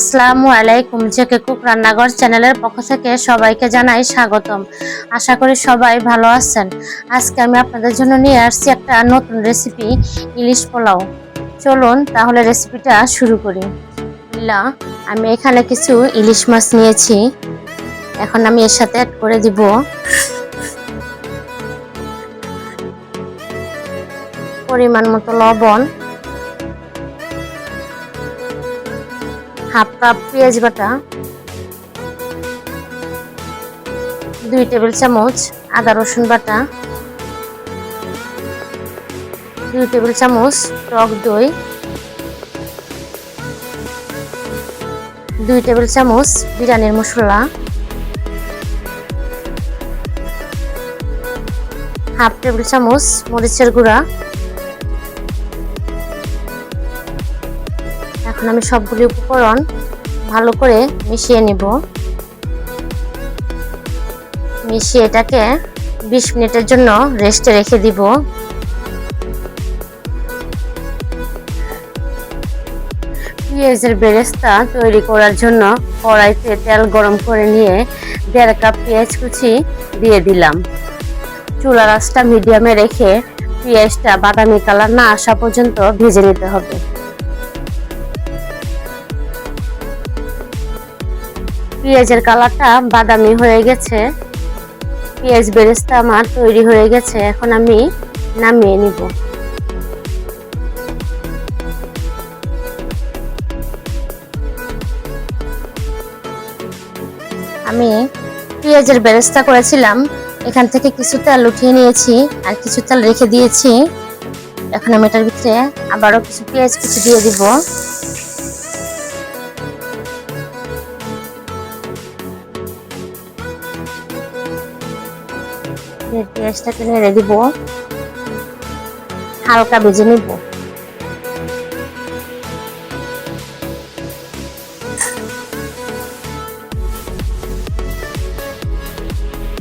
আসসালামু আলাইকুম JK cook রান্নাঘর চ্যানেলের পক্ষ থেকে সবাইকে জানাই স্বাগতম। আশা করি সবাই ভালো আছেন। আজকে আমি আপনাদের জন্য নিয়ে আসছি একটা নতুন রেসিপি ইলিশ পোলাও। চলুন তাহলে রেসিপিটা শুরু করি। বিসমিল্লাহ, আমি এখানে কিছু ইলিশ মাছ নিয়েছি। এখন আমি এর সাথে অ্যাড করে দিব। পরিমাণ মতো লবণ। হাফ কাপ পেঁয়াজ বাটা, দুই টেবিল চামচ আদা রসুন বাটা, দুই টেবিল চামচ টক দই, দুই টেবিল চামচ বিরিয়ানির মশলা, হাফ টেবিল চামচ মরিচের গুঁড়া এখন আমি সবগুলি উপকরণ ভালো করে মিশিয়ে নিব। মিশিয়ে এটাকে বিশ মিনিটের জন্য রেস্টে রেখে দিব। পেঁয়াজের বেরেস্তা তৈরি করার জন্য কড়াইতে তেল গরম করে নিয়ে দেড় কাপ পেঁয়াজ কুচি দিয়ে দিলাম। চুলা রাসটা মিডিয়ামে রেখে পেঁয়াজটা বাদামি কালার না আসা পর্যন্ত ভেজে নিতে হবে। পেঁয়াজের কালারটা বাদামি হয়ে গেছে। পেঁয়াজ বেরেস্তা আমার তৈরি হয়ে গেছে, এখন আমি নামিয়ে নিব। আমি পেঁয়াজের বেরেস্তা করেছিলাম, এখান থেকে কিছু তেল উঠিয়ে নিয়েছি আর কিছু তেল রেখে দিয়েছি। এখন আমি এটার ভিতরে আবারও কিছু পেঁয়াজ কিছু দিয়ে দিব। পেঁয়াজটাকে নেড়ে দিব। হালকা ভেজে নিব।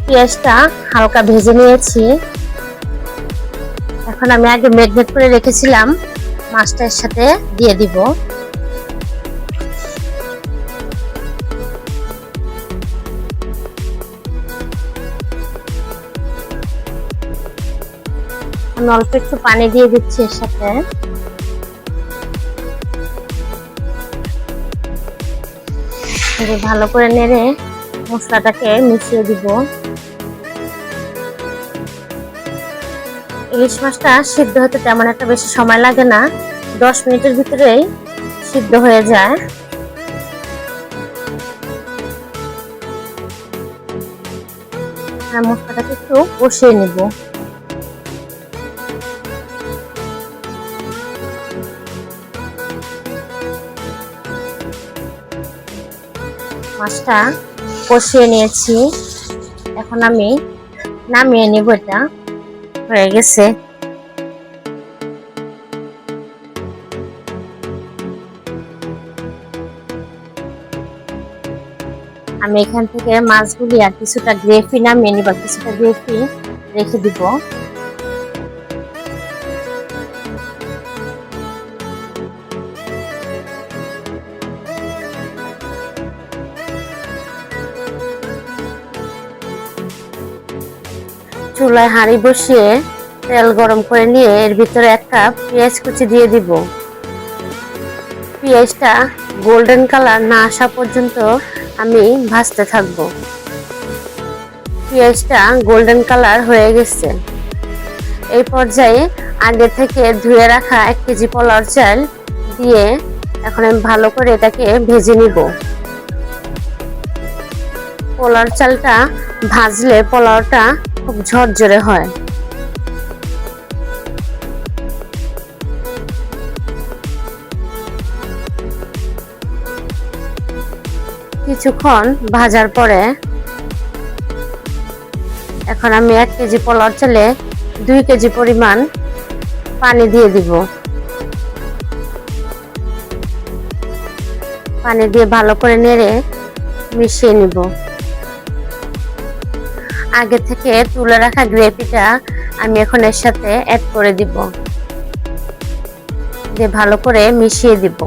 পেঁয়াজটা হালকা ভেজে নিয়েছি। এখন আমি আগে ম্যাগনেট করে রেখেছিলাম। মাছটার সাথে দিয়ে দিব। আমি অল্প একটু পানি দিয়ে দিচ্ছি এর সাথে। ভালো করে নেড়ে মশলাটাকে মিশিয়ে দিব। ইলিশ মাছটা সিদ্ধ হতে তেমন একটা বেশি সময় লাগে না, দশ মিনিটের ভিতরেই সিদ্ধ হয়ে যায়। মশলাটাকে একটু কষিয়ে নিব। মাছটা কষিয়ে নিয়েছি। এখন আমি নামিয়ে নেব এটা। হয়ে গেছে। আমি এখান থেকে মাছগুলি আর কিছুটা গ্রেভি নামিয়ে নিব, কিছুটা গ্রেভি রেখে দিব। চুলায় হাঁড়ি বসিয়ে তেল গরম করে নিয়ে এর ভিতরে একটা পেঁয়াজ কুচি দিয়ে দিব। পেঁয়াজটা গোল্ডেন কালার না আসা পর্যন্ত আমি ভাজতে থাকব। পেঁয়াজটা গোল্ডেন কালার হয়ে গেছে। এই পর্যায়ে আগে থেকে ধুয়ে রাখা এক কেজি পোলার চাল দিয়ে এখন আমি ভালো করে এটাকে ভেজে নিব। পোলার চালটা ভাজলে পোলাওটা খুব ঝরঝরে হয়। কিছুক্ষণ ভাজার পরে এখন আমি এক কেজি পোলাও চালে দুই কেজি পরিমাণ পানি দিয়ে দিব। পানি দিয়ে ভালো করে নেড়ে মিশিয়ে নিব। আগে থেকে তুলে রাখা গ্রেভিটা আমি এখন এর সাথে অ্যাড করে দিব। দিয়ে ভালো করে মিশিয়ে দিব।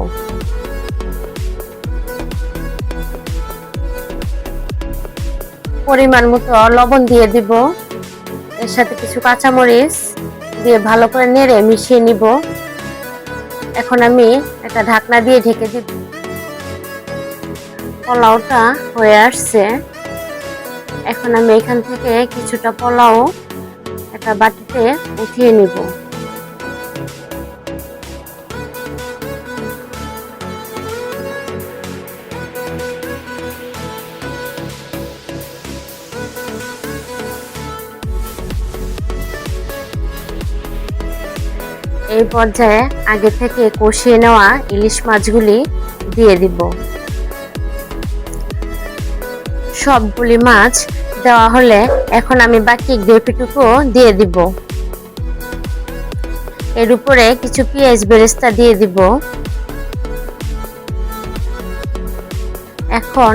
পরিমাণ মতো লবণ দিয়ে দিব। এর সাথে কিছু কাঁচামরিচ দিয়ে ভালো করে নেড়ে মিশিয়ে নিব। এখন আমি একটা ঢাকনা দিয়ে ঢেকে দিব। পোলাওটা হয়ে আসছে। এখন আমি এখান থেকে কিছুটা পোলাও একটা বাটিতে উঠিয়ে নিব। এই পর্যায়ে আগে থেকে কষিয়ে নেওয়া ইলিশ মাছগুলি দিয়ে দিব। সবগুলি মাছ দেওয়া হলে এখন আমি বাকি গ্রেভিটুকু দিয়ে দিব। এর উপরে কিছু পেঁয়াজ বেরেস্তা দিয়ে দিব। এখন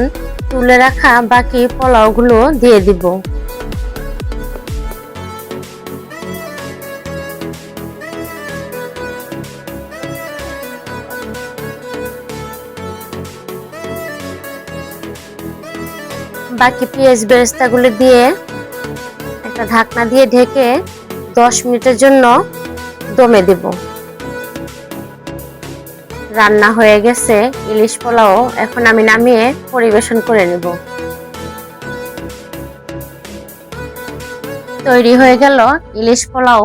তুলে রাখা বাকি পোলাওগুলো দিয়ে দিব। বাকি পেঁয়াজ বেরেস্তাগুলো দিয়ে একটা ঢাকনা দিয়ে ঢেকে দশ মিনিটের জন্য দমে দেব। রান্না হয়ে গেছে, ইলিশ পোলাও এখন আমি নামিয়ে পরিবেশন করে নেব। তৈরি হয়ে গেল ইলিশ পোলাও।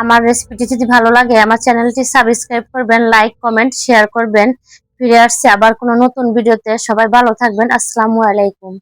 আমার রেসিপিটি যদি ভালো লাগে, আমার চ্যানেলটি সাবস্ক্রাইব করবেন লাইক কমেন্ট শেয়ার করবেন। ফিরে আসছে আবার কোনো নতুন ভিডিওতে। সবাই ভালো থাকবেন। আসসালামু আলাইকুম।